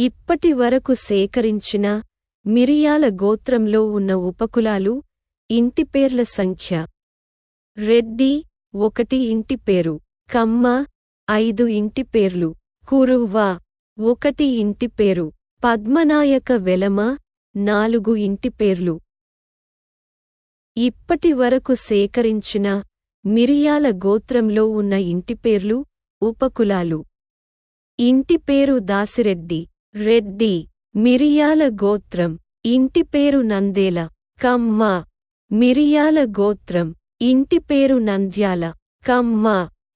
ఇప్పటి వరకు సేకరించిన మిరియాల గోత్రంలో ఉన్న ఉపకులాలు ఇంటిపేర్ల సంఖ్య. రెడ్డి ఒకటి ఇంటి పేరు. కమ్మ ఐదు ఇంటి పేర్లు. కురువ్వ ఒకటి ఇంటి పేరు. పద్మనాయక వెలమ నాలుగు ఇంటి పేర్లు. ఇప్పటి వరకు సేకరించిన మిరియాల గోత్రంలో ఉన్న ఇంటి పేర్లు ఉపకులాలు. ఇంటి పేరు దాసిరెడ్డి. రెడ్డి మిరియాల గోత్రం ఇంటి పేరు నందేల కమ్మ మిరియాల గోత్రం ఇంటి పేరు నంద్యాల కమ్మ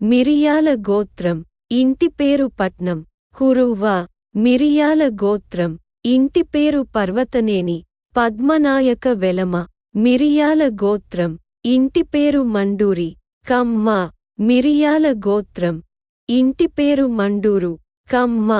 మిరియాల గోత్రం ఇంటి పేరు పట్నం కురువ్వ మిరియాల గోత్రం ఇంటి పేరు పర్వతనేని పద్మనాయక వెలమ మిరియాల గోత్రం ఇంటి పేరు మండూరి కమ్మ మిరియాల గోత్రం ఇంటి పేరు మండూరు కమ్మ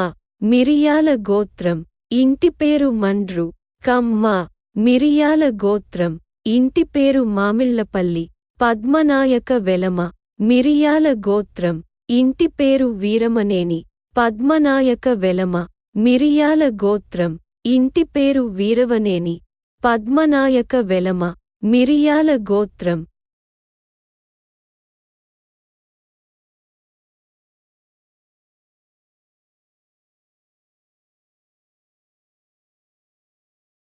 మిరియాల గోత్రం. ఇంటి పేరు మండ్రు. కమ్మ. మిరియాల గోత్రం. ఇంటి పేరు మామిళ్ళపల్లి పద్మనాయక వెలమ. మిరియాల గోత్రం. ఇంటి పేరు వీరమనేని. పద్మనాయక వెలమ. మిరియాల గోత్రం. ఇంటి పేరు వీరవనేని. పద్మనాయక వెలమ. మిరియాల గోత్రం.